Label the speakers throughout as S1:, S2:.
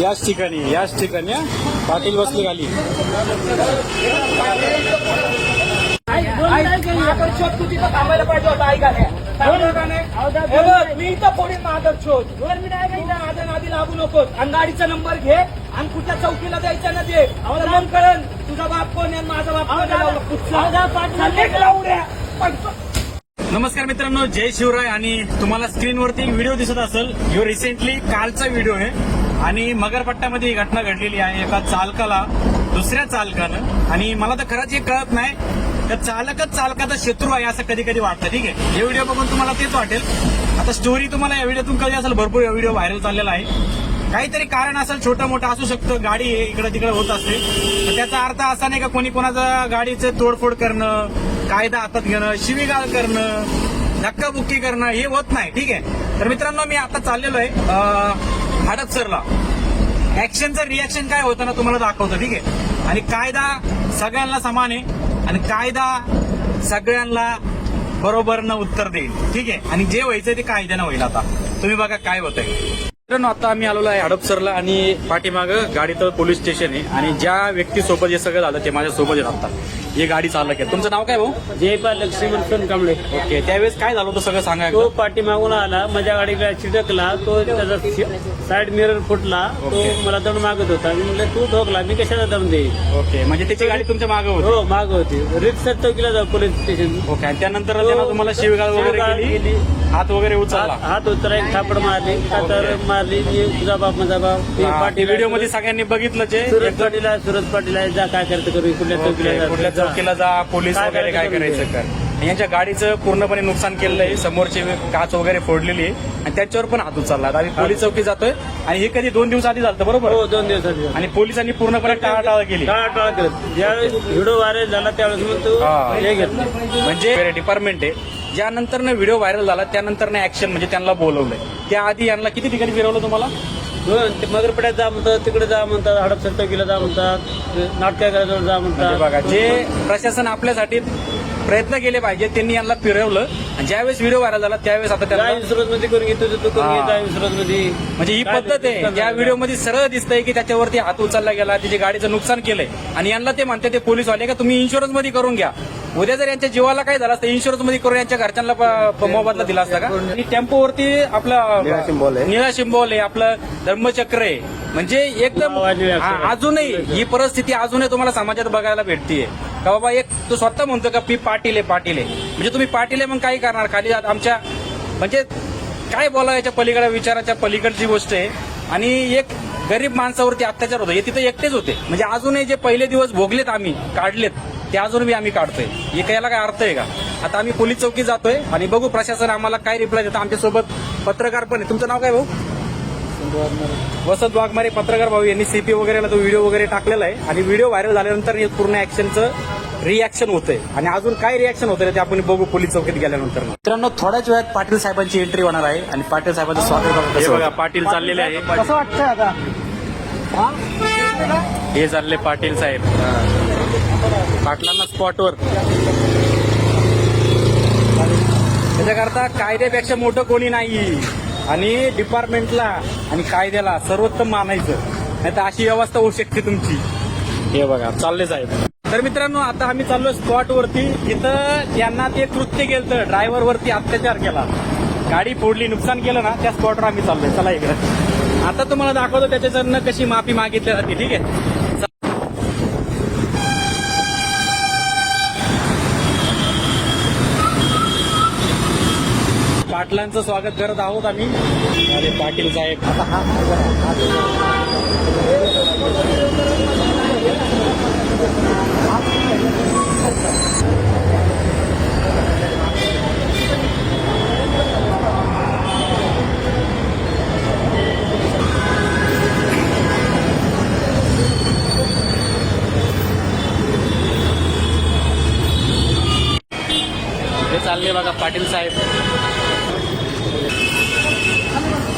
S1: याच ठिकाणी याच ठिकाणी पाटील बसले खाली.
S2: शोध तू तिथं थांबायला पाहिजे होता ऐका मी इथं फोडीन मागं शोध माझ्या नादी लागू नकोस आणि गाडीचा नंबर घे आणि कुठल्या चौकीला द्यायचा ना दे आम्हाला करण तुझा बाप कोण आहे माझा बाप कोण द्या.
S1: नमस्कार मित्रांनो जय शिवराय आणि तुम्हाला स्क्रीनवरती व्हिडिओ दिसत असेल. ह्यो रिसेंटली कालचा व्हिडिओ आहे. आणि मगरपट्ट्यामध्ये ही घटना घडलेली आहे. एका चालकाला दुसऱ्या चालकानं आणि मला तर खरंच हे कळत नाही तर चालकच चालकाचा शत्रू आहे असं कधी कधी वाटतं. ठीक आहे? हे व्हिडिओ बघून तुम्हाला तेच वाटेल. आता स्टोरी तुम्हाला या व्हिडिओतून कळली असेल भरपूर या व्हिडिओ व्हायरल चाललेला आहे. काहीतरी कारण असेल छोटं मोठं असू शकतं. गाडी इकडं तिकडे होत असते. तर त्याचा अर्थ असा नाही का कोणी कोणाचं गाडीचं तोडफोड करणं कायदा हातात घेणं शिवीगाळ करणं धक्काबुक्की करणं हे होत नाही. ठीक आहे? तर मित्रांनो मी आता चाललेलो आहे. हडपसरला ऍक्शनचं रिॲक्शन काय होतं ना तुम्हाला दाखवतं ठीक आहे? आणि कायदा सगळ्यांना समान आहे आणि कायदा सगळ्यांना बरोबरनं उत्तर देईल ठीक आहे? आणि जे व्हायचं ते कायद्यानं होईल आता. तुम्ही बघा काय होतंय. मित्रांनो आता आम्ही आलेलो आहे हडपसरला आणि पाठीमागं गाडीचं पोलीस स्टेशन आहे आणि ज्या व्यक्तीसोबत हे सगळं झालं ते माझ्या सोबत आहेत आता हे गाडी चालक आहे तुमचं नाव काय भाऊ?
S3: जयपाल लक्ष्मण सोनकांबळे
S1: ओके त्यावेळेस काय झालं होतं सगळं सांगा
S3: तो. पाठीमागून आला माझ्या गाडीला चिटकला तो त्याचा साईड मिरर फुटला तो
S1: ओके.
S3: मला दम मागत होता. मी म्हटलं तू ठोकला मी कशाला दम देईल
S1: ओके म्हणजे त्याची गाडी तुमच्या मागं होती?
S3: हो माग होती. रिक्षा चौकीला जाऊ पोलीस स्टेशन.
S1: ओके आणि त्यानंतर त्यानं तुम्हाला शिवगाळ वगैरे
S3: शिवीगाळ
S1: केली?
S3: केली.
S1: हात वगैरे उचलला?
S3: हात उतरा एक थापड मारली. तर मारली मी तुझा बाप माझा बाप ते पाटील
S1: व्हिडिओमध्ये सगळ्यांनी बघितलं
S3: सुरज पाटील आहे सुरज पाटील आहे जा काय करते करू? कुठल्या चौकीला जा.
S1: कुठल्या चौकीला जा पोलीस
S3: काय
S1: वगैरे काय
S3: करायचं
S1: करायचं कर. यांच्या गाडीचं पूर्णपणे नुकसान केलेलं आहे. समोरची काच वगैरे फोडलेली आहे. आणि त्याच्यावर पण हात उचलला. आम्ही पोलीस चौकी जातोय. आणि हे कधी दोन दिवस आधी झालं बरोबर?
S3: हो दोन दिवसाची
S1: आणि पोलिसांनी पूर्णपणे टाळाटाळ केली.
S3: टाळाटाळ करत ज्यावेळेस व्हिडिओ व्हायरल झाला त्यावेळेस मग तू
S1: हा.
S3: हे घेतलं.
S1: म्हणजे डिपार्टमेंट आहे. ज्यानंतर व्हिडिओ व्हायरल झाला त्यानंतर ऍक्शन म्हणजे त्यांना बोलवलंय. त्याआधी यांना किती ठिकाणी फिरवलं तुम्हाला?
S3: ते मगरपड्यात जा म्हणतात तिकडे जा म्हणतात हडपसर चौकीला जा म्हणतात नाटकाकडे जा
S1: म्हणजे
S3: म्हणतात
S1: बघा जे प्रशासन आपल्यासाठी प्रयत्न केले पाहिजे त्यांनी यांना फिरवलं. आणि ज्यावेळेस व्हिडिओ व्हायरल झाला त्यावेळेस आता
S3: जाईन सुरत मध्ये करून घेतो तू करून
S1: हा.
S3: घे जाईन सुरत मध्ये.
S1: म्हणजे ही
S3: काय
S1: पद्धत आहे.
S3: ते-
S1: ज्या व्हिडिओमध्ये सरळ दिसतंय की त्याच्यावरती हात उचलला गेला त्याची गाडीचं नुकसान केलंय. आणि यांना ते म्हणते ते पोलीस वाले का? तुम्ही इन्शुरन्समध्ये करून घ्या. उद्या जर यांच्या जीवाला काय झालं असतं इन्शुरन्समध्ये करून यांच्या घरच्यांना प- प- मोबदला दिला असता का? आणि टेम्पोवरती आपलं निळा शिंबोल आहे. आपलं धर्मचक्र आहे. म्हणजे एकदम
S3: आहे.
S1: हा, अजूनही ही परिस्थिती अजूनही तुम्हाला समाजात बघायला भेटतीये. का बाबा एक तो स्वतः म्हणतो का पी पाटील आहे पाटील आहे. म्हणजे तुम्ही पाटील आहे मग काय करणार खाली आमच्या म्हणजे काय बोला याच्या पलीकडे विचाराच्या पलीकडची गोष्ट आहे. आणि एक गरीब माणसावरती अत्याचार होतो. हे तिथे एकटेच होते. म्हणजे अजूनही जे पहिले दिवस भोगलेत आम्ही काढलेत ते अजूनही आम्ही काढतोय. हे कायला याला काय अर्थ आहे का? आता आम्ही पोलीस चौकी जातोय आणि बघू प्रशासन आम्हाला काय रिप्लाय देतं. आमच्यासोबत पत्रकार पण आहे. तुमचं नाव काय भाऊ? वसंत वाघमारे पत्रकार भाऊ यांनी सीपी वगैरेला तो व्हिडिओ वगैरे टाकलेला आहे. आणि व्हिडिओ व्हायरल झाल्यानंतर हे पूर्ण ऍक्शनचं रिॲक्शन होतंय. आणि अजून काय रिॲक्शन होतंय ते आपण बघू पोलीस चौकीत गेल्यानंतर. मित्रांनो थोड्याच वेळात पाटील साहेबांची एंट्री होणार आहे आणि पाटील साहेबांचं स्वागत हे बघा पाटील चाललेले आहे.
S2: कसं वाटतंय आता?
S1: हे? चालले पाटील साहेब. पाटलांना स्पॉटवर त्याच्याकरता कायद्यापेक्षा मोठं कोणी नाही आणि डिपार्टमेंटला आणि कायद्याला सर्वोत्तम मानायचं. नाही तर अशी व्यवस्था होऊ शकते तुमची. हे बघा चालले साहेब. तर मित्रांनो आता आम्ही चाललोय स्पॉट वरती. इथं त्यांना ते कृत्य केलं ड्रायव्हर वरती अत्याचार केला. गाडी फोडली नुकसान केलं ना त्या स्पॉटवर आम्ही चाललोय. चला इकडे. आता तुम्हाला दाखवतो त्याच्याकडनं कशी माफी मागितली जाते ठीक आहे? पाटलांचं स्वागत करत आहोत आम्ही. अरे पाटील साहेब. हे चालले बघा पाटील साहेब.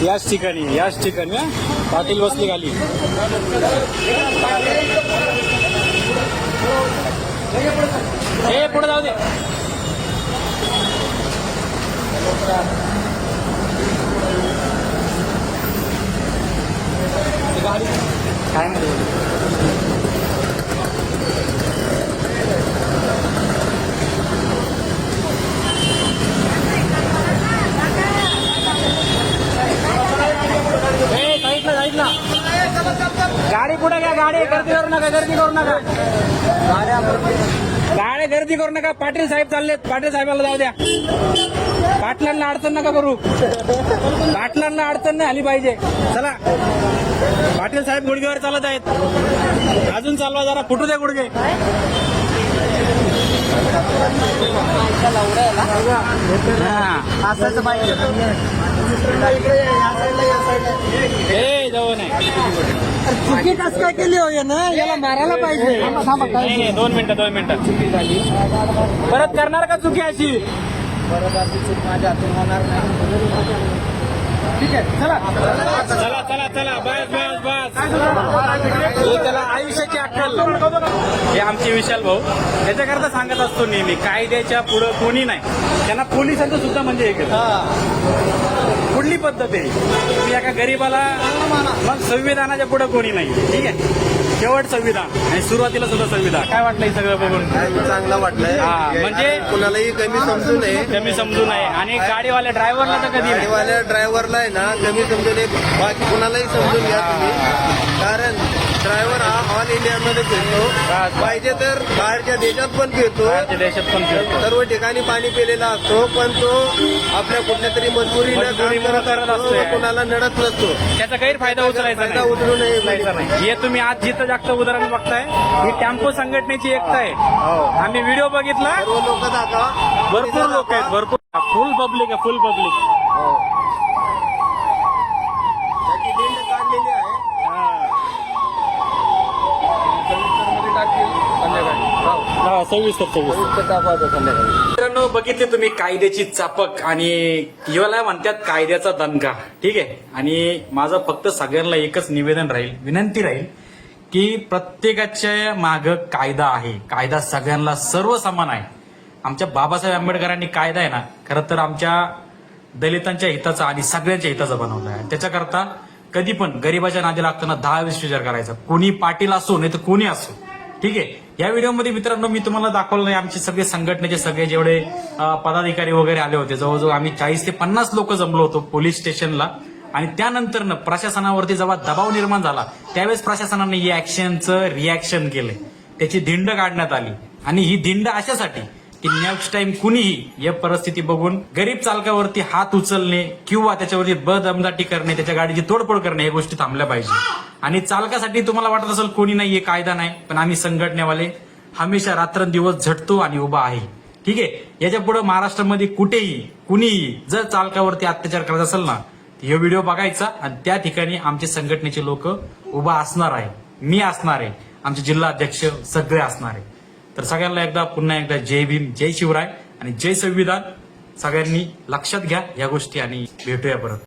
S1: याच ठिकाणी याच ठिकाणी पाटील वस्ती खाली. हे पुढे जाऊ दे. काय नाही पुढे घ्या गाडी गर्दी करू नका गर्दी करू नका. गाडी गर्दी करू नका. पाटील साहेब चाललेत. पाटील साहेबाला जाऊ द्या. पाटलांना अडचण नका करू. पाटलांना अडचण नाही आली पाहिजे. चला. पाटील साहेब गुडघेवर चालत आहेत. अजून चालवा जरा. फुटू द्या गुडघे. हा. जवळ नाही
S2: चुकी कसं काय केली होय ना याला मारायला पाहिजे.
S1: नाही, नाही, दोन मिनिटं दोन मिनिटं. परत करणार का चुकी अशी?
S2: ठीक आहे चला.
S1: चला चला चला. बस बस बस. हे त्याला आयुष्याची अक्कल. हे आमचे विशाल भाऊ. त्याच्याकरता सांगत असतो नेहमी कायद्याच्या पुढं कोणी नाही. त्यांना पोलिसांचं सुद्धा म्हणजे हे केलं. कुठली पद्धत आहे. तुम्ही एका गरीबाला मग संविधानाच्या पुढे कोणी नाही. ठीक आहे? शेवट संविधान. आणि सुरुवातीला सुद्धा संविधान. काय वाटलं हे सगळं बघून?
S4: चांगला वाटलंय.
S1: म्हणजे-
S4: कुणालाही कमी समजू नये.
S1: कमी समजू नये. आणि गाडीवाल्या ड्रायव्हरला तर कधी
S4: गाडीवाल्या ड्रायव्हरला आहे ना कमी समजू नये. बाकी कुणालाही समजून घ्या तुम्ही. कारण ड्रायव्हर हा ऑल इंडियामध्ये फिरतो. पाहिजे तर बाहेरच्या देशात पण फिरतो.
S1: बाहेरच्या देशात पण फिरतो.
S4: सर्व ठिकाणी पाणी पिलेला असतो पण तो आपल्या कुठल्या तरी मजबुरीनं काम
S1: मजबुरीमुळे
S4: करत
S1: करत
S4: असतो
S1: असतोय.
S4: व कुणाला नडत नसतो.
S1: त्याचा गैरफायदा उचलायचा
S4: फायदा
S1: नाही.
S4: उचलू नये.
S1: उचलायचा नाही. हे तुम्ही आज जिथं जागचं उदाहरण बघताय ही. टेम्पो संघटनेची एकता आहे. आम्ही व्हिडिओ बघितला.
S4: सर्व लोक दाखवा.
S1: भरपूर लोक आहेत भरपूर. फुल पब्लिक आहे फुल पब्लिक
S4: त्याची दिंड काढलेली आहे. हो.
S1: सव्वीस तर सव्वीस मित्रांनो बघितले तुम्ही कायद्याची चापक आणि याला म्हणतात कायद्याचा दणका. ठीक आहे? आणि माझं फक्त सगळ्यांना एकच निवेदन राहील विनंती राहील की प्रत्येकाच्या माग कायदा आहे. कायदा सगळ्यांना सर्व समान आहे. आमच्या बाबासाहेब आंबेडकरांनी कायदा आहे ना खरं तर आमच्या दलितांच्या हिताचा आणि सगळ्यांच्या हिताचा बनवला आहे. त्याच्याकरता कधी पण गरीबाच्या नादी लागताना दहा वीस विचार करायचा. कोणी पाटील असो नाही तर कोणी असो. ठीक आहे. या व्हिडिओमध्ये मित्रांनो मी तुम्हाला दाखवलं नाही आमचे सगळे संघटनेचे सगळे जेवढे पदाधिकारी वगैरे आले होते जवळजवळ आम्ही चाळीस ते पन्नास लोक जमलो होतो पोलीस स्टेशनला. आणि त्यानंतर प्रशासनावरती जेव्हा दबाव निर्माण झाला त्यावेळेस प्रशासनाने या ऍक्शनचं रिॲक्शन केलं. त्याची धिंड काढण्यात आली. आणि ही धिंड अशासाठी की नेक्स्ट टाइम कुणीही या परिस्थिती बघून गरीब चालकावरती हात उचलणे किंवा त्याच्यावरती बदमदाटी करणे त्याच्या गाडीची तोडफोड करणे या गोष्टी थांबल्या पाहिजे. आणि चालकासाठी तुम्हाला वाटत असेल कोणी नाही हे कायदा नाही पण आम्ही संघटनेवाले हमेशा रात्रंदिवस झटतो आणि उभा आहे. ठीक आहे? याच्यापुढे महाराष्ट्रामध्ये कुठेही कुणीही जर चालकावरती अत्याचार करत असेल ना हे व्हिडिओ बघायचा आणि त्या ठिकाणी आमचे संघटनेचे लोक उभा असणार आहे मी असणार आहे. आमचे जिल्हा अध्यक्ष सगळे असणार आहे तर सगळ्यांना एकदा पुन्हा एकदा जय भीम जय शिवराय आणि जय संविधान. सगळ्यांनी लक्षात घ्या या गोष्टी आणि भेटूया परत.